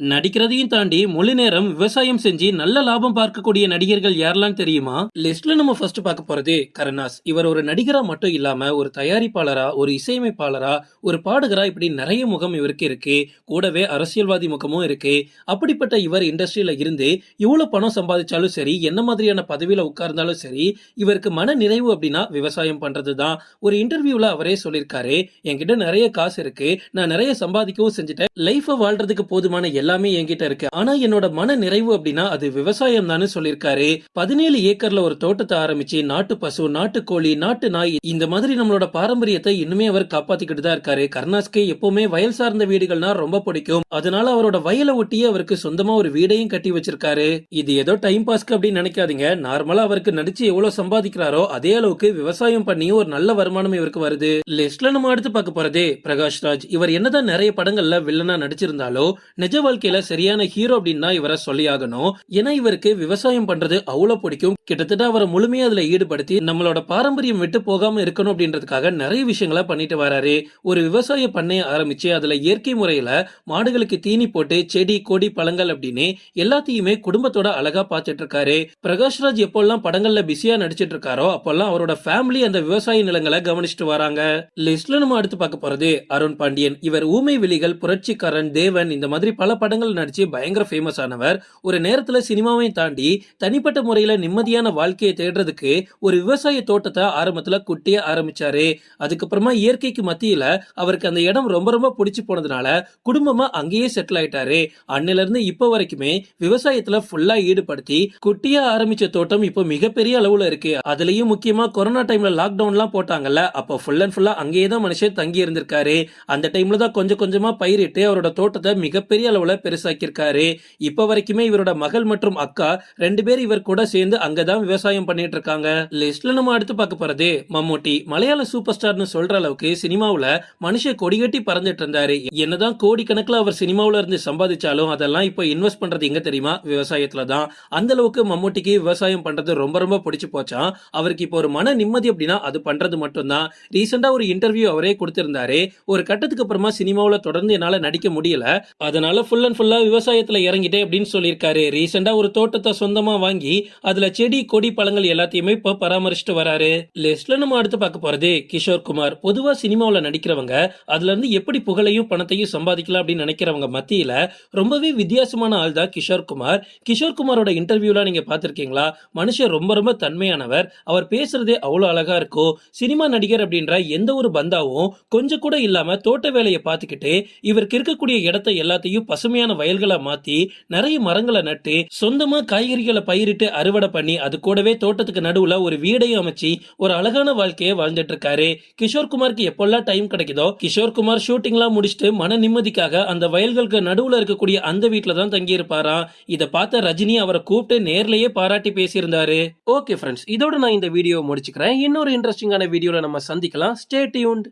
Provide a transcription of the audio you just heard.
நடிக்கிறதையும் தாண்டி முழு நேரம் விவசாயம் செஞ்சு நல்ல லாபம் பார்க்கக்கூடிய நடிகர்கள் யாரெல்லாம் தெரியுமா? லிஸ்ட்ல நம்ம ஃபர்ஸ்ட் பார்க்க போறது கருணாஸ். இவர் ஒரு நடிகரா மட்டும் இல்லாம ஒரு தயாரிப்பாளரா ஒரு இசையமைப்பாளரா ஒரு பாடகரா இப்படி நிறைய முகம் இவருக்கு இருக்கு. கூடவே அரசியல்வாதி முகமும் இருக்கு. அப்படிப்பட்ட இவர் இண்டஸ்ட்ரியில இருந்து இவ்வளவு பணம் சம்பாதிச்சாலும் சரி என்ன மாதிரியான பதவியில உட்கார்ந்தாலும் சரி இவருக்கு மன நிறைவு அப்படின்னா விவசாயம் பண்றது தான் ஒரு இன்டர்வியூல அவரே சொல்லியிருக்காரு என்கிட்ட நிறைய காசு இருக்கு. நான் நிறைய சம்பாதிக்கவும் செஞ்சுட்டேன். லைஃப வாழ்றதுக்கு போதுமான எல்லாமே என்கிட்ட இருக்கு. ஆனா என்னோட மன நிறைவு அப்படின்னா அது விவசாயம் தானு சொல்லியிருக்காரு பதினேழு ஏக்கர்ல ஒரு தோட்டத்தை ஆரம்பிச்சு நாட்டு பசு நாட்டு கோழி நாட்டு நாய் இந்த மாதிரி நம்மளோட பாரம்பரியத்தை இன்னுமே அவர் காப்பாத்திக்கிட்டு தான் இருக்காரு. கருணாஸ்க்கு எப்பவுமே வயல் சார்ந்த வீடுகள்னா ரொம்ப பிடிக்கும். அதனால அவரோட வயலை ஒட்டியே அவருக்கு சொந்தமா ஒரு வீடையும் கட்டி வச்சிருக்காரு. இது ஏதோ டைம் பாஸ்க்கு அப்படின்னு நினைக்காதீங்க. நார்மலா அவருக்கு நடிச்சு எவ்வளவு சம்பாதிக்கிறாரோ அதே அளவுக்கு விவசாயம் பண்ணியும் ஒரு நல்ல வருமானம் இவருக்கு வருது. லிஸ்ட்ல நம்ம அடுத்து பார்க்க போறதே பிரகாஷ் ராஜ் இவர் என்னதான் நிறைய படங்கள்ல வில்லனா நடிச்சிருந்தாலோ நிஜ வாழ்க்கையில சரியான ஹீரோ அப்படின்னு தான் இவரை சொல்லியாகணும். ஏன்னா இவருக்கு விவசாயம் பண்றது அவ்வளவு பிடிக்கும். கிட்டத்தட்ட அவரை முழுமையா அதுல ஈடுபடுத்தி நம்மளோட பாரம்பரியம் விட்டு போகாம இருக்கணும் அப்படின்றதுக்காக நிறைய விஷயங்களை பண்ணிட்டு வராரு. ஒரு விவசாய பண்ணைய ஆரம்பிச்சு அதுல இயற்கை முறையில மாடுகளுக்கு தீனி போட்டு செடி கொடி பழங்கள் அப்படின்னு எல்லாத்தையுமே குடும்பத்தோட அழகா பார்த்துட்டு இருக்காரு. பிரகாஷ்ராஜ் எப்போல்லாம் படங்கள்ல பிஸியா நடிச்சிட்டு இருக்காரோ அப்போல்லாம் அவரோட ஃபேமிலி அந்த விவசாய நிலங்களை கவனிச்சுட்டு வராங்க. லிஸ்ட்ல நம்ம அடுத்து பார்க்க போறது அருண் பாண்டியன். இவர் ஊமை விழிகள் புரட்சிக்காரன் தேவன் இந்த மாதிரி பல படங்கள் நடிச்சு பயங்கர ஃபேமஸ் ஆனவர். ஒரு நேரத்துல சினிமாவை தாண்டி தனிப்பட்ட முறையில நிம்மதியான வாழ்க்கையை தேடுறதுக்கு ஒரு விவசாய தோட்டத்தை ஆரம்பத்துல குட்டிய ஆரம்பிச்சாரு. அதுக்கப்புறமா இயற்கைக்கு மத்தியில அவருக்கு அந்த இடம் ரொம்ப ரொம்ப பிடிச்சு போனதுனால குடும்பமா அங்கேயே செட்டில் ஆயிட்டாரு. அன்னில இருந்து இப்ப வரைக்குமே விவசாயத்துல ஃபுல்லா ஈடுபடுத்தி குட்டியா ஆரம்பிச்ச தோட்டம் இப்போ மிகப்பெரிய அளவுல இருக்கு. அதுலயும் முக்கியமா கொரோனா டைம்ல லாக்டவுன் எல்லாம் போட்டாங்கல்ல அப்போ ஃபுல் அண்ட் ஃபுல்லா அங்கேயே தான் மனுஷன் தங்கி இருந்திருக்காரு. அந்த டைம்ல தான் கொஞ்சம் கொஞ்சமா பயிரிட்டு அவரோட தோட்டத்தை மிகப்பெரிய அளவுல பெருசாக்கியிருக்காரு. இப்ப வரைக்குமே இவரோட மகள் மற்றும் அக்கா ரெண்டு பேர் இவர் கூட சேர்ந்து அங்கதான் விவசாயம் பண்ணிட்டு இருக்காங்க. லிஸ்ட்ல நம்ம அடுத்து பார்க்க போறது மம்மூட்டி மலையாள சூப்பர் ஸ்டார்னு சொல்ற அளவுக்கு சினிமாவுல மனுஷன் கொடிகட்டி பறந்துட்டு இருந்தாரு. என்னதான் கோடிக்கணக்கில் அவர் சினிமாவுல இருந்து சம்பாதிச்சாலும் அதெல்லாம் இப்போ இன்வெஸ்ட் பண்றது எங்க தெரியுமா? விவசாயத்துல தான். அந்த அளவுக்கு மம்மூட்டிக்கு விவசாயம் பண்றது ரொம்ப ரொம்ப பிடிச்சு போச்சான் அவருக்கு இப்போ ஒரு மன நிம்மதி அப்படின்னா அது பண்றது மட்டும்தான். ரீசெண்டா ஒரு இன்டர்வியூ அவரே கொடுத்திருந்தாரு. ஒரு கட்டத்துக்கு அப்புறமா சினிமாவில் தொடர்ந்து என்னால நடிக்க முடியல. அதனால ஃபுல் ஃபுல் அண்ட் ஃபுல்லாக விவசாயத்தில் இறங்கிட்டேன் அப்படின்னு சொல்லியிருக்காரு. ரீசெண்டாக ஒரு தோட்டத்தை சொந்தமாக வாங்கி அதில் செடி கொடி பழங்கள் எல்லாத்தையுமே இப்போ பராமரிச்சுட்டு வராரு. லிஸ்ட்ல நம்ம அடுத்து பார்க்க போகிறது கிஷோர் குமார். பொதுவாக சினிமாவில் நடிக்கிறவங்க அதுலேருந்து எப்படி புகழையும் பணத்தையும் சம்பாதிக்கலாம் அப்படின்னு நினைக்கிறவங்க மத்தியில் ரொம்பவே வித்தியாசமான ஆள் தான் கிஷோர் குமார். கிஷோர் குமாரோட இன்டர்வியூலாம் நீங்கள் பார்த்துருக்கீங்களா? மனுஷன் ரொம்ப ரொம்ப தன்மையானவர். அவர் பேசுறதே அவ்வளோ அழகாக இருக்கும். சினிமா நடிகர் அப்படின்ற எந்த ஒரு பந்தாவும் கொஞ்சம் கூட இல்லாமல் தோட்ட வேலையை பார்த்துக்கிட்டு இவருக்கு இருக்கக்கூடிய இடத்த எல்லாத்தையும் பசுமை பசுமையான வயல்களா மாத்தி நிறைய மரங்களை நட்டு சொந்தமா காய்கறிகளை பயிரிட்டு அறுவடை பண்ணி அது கூடவே தோட்டத்துக்கு நடுவுல ஒரு வீடையும் அமைச்சு ஒரு அழகான வாழ்க்கையை வாழ்ந்துட்டு இருக்காரு கிஷோர் குமாருக்கு எப்பெல்லாம் டைம் கிடைக்குதோ கிஷோர் குமார் ஷூட்டிங்லாம் முடிச்சுட்டு மன நிம்மதிக்காக அந்த வயல்களுக்கு நடுவுல இருக்கக்கூடிய அந்த வீட்டுல தான் தங்கி இருப்பாராம் இதை பார்த்த ரஜினி அவரை கூப்பிட்டு நேர்லயே பாராட்டி பேசியிருந்தாரு. ஓகே ஃப்ரெண்ட்ஸ் இதோட நான் இந்த வீடியோ முடிச்சுக்கிறேன். இன்னொரு இன்ட்ரெஸ்டிங்கான வீடியோல நம்ம சந்திக்கலாம். Stay tuned